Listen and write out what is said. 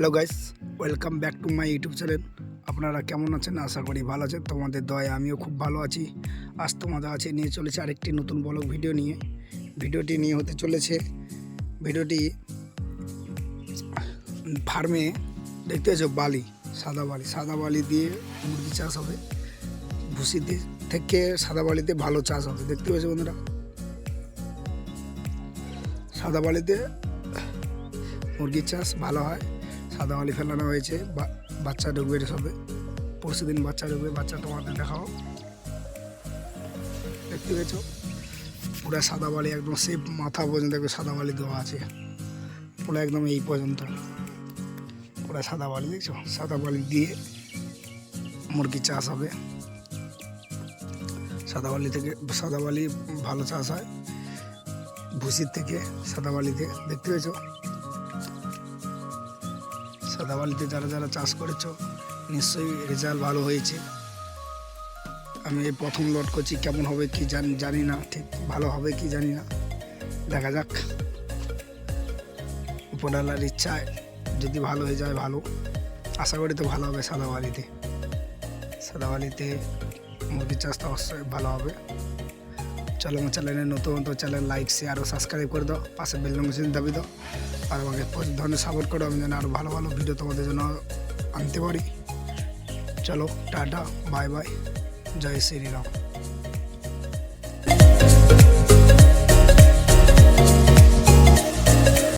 Hello guys welcome back to my YouTube channel আপনারা কেমন আছেন? আশা করি ভালো আছেন। তোমাদের দয়া আমিও খুব ভালো আছি। আজ তোমাদের আছে নিয়ে চলেছে আরেকটি নতুন ব্লগ ভিডিও নিয়ে। ভিডিওটি নিয়ে হতে চলেছে। ভিডিওটি ফার্মে দেখতে পাচ্ছ বালি, সাদা বালি। সাদা বালি দিয়ে মুরগি চাষ হবে। ভুসি থেকে সাদা বালিতে ভালো চাষ হবে। দেখতে পাচ্ছ বন্ধুরা? সাদা বালিতে মুরগির চাষ ভালো হয়। সাদা বালি ফেলানো হয়েছে। বাচ্চা ঢুকবে সবে। পরশু দিন বাচ্চা ঢুকবে, বাচ্চা তোমাদের দেখাও দেখতে পেয়েছ? পুরো সাদা বালি, একদম সেফ মাথা পর্যন্ত একদম সাদা বালি দেওয়া আছে। পুরো একদম এই পর্যন্ত। পুরো সাদা বালি, দেখছ? সাদা বালি দিয়ে মুরগি চাষ হবে। সাদা বালি থেকে, সাদা বালি ভালো চাষ হয়। ভুসির থেকে সাদা বালিতে দেখতে পেয়েছ? সাদাবালিতে যারা যারা চাষ করেছ, নিশ্চয়ই রেজাল্ট ভালো হয়েছে। আমি এই প্রথম লট করছি, কেমন হবে কি জানি জানি না, ঠিক ভালো হবে কি জানি না। দেখা যাক। উপরওয়ালার ইচ্ছায় যদি ভালো হয়ে যায়, ভালো। আশা করি তো ভালো হবে সাদাবালিতে। সাদাবালিতে মুরগির চাষটা অবশ্যই ভালো হবে। চলো আমার চ্যানেলে নতুন নতুন চ্যানেল লাইক শেয়ার ও সাবস্ক্রাইব করে দাও। পাশে বেল নোটিফিকেশন দাবি দাও। আর আমাকে প্রচুর ধরনের সাপোর্ট করো, আমি যেন আরও ভালো ভালো ভিডিও তোমাদের জন্য আনতে পারি। চলো, tata bye bye Jai Shriram.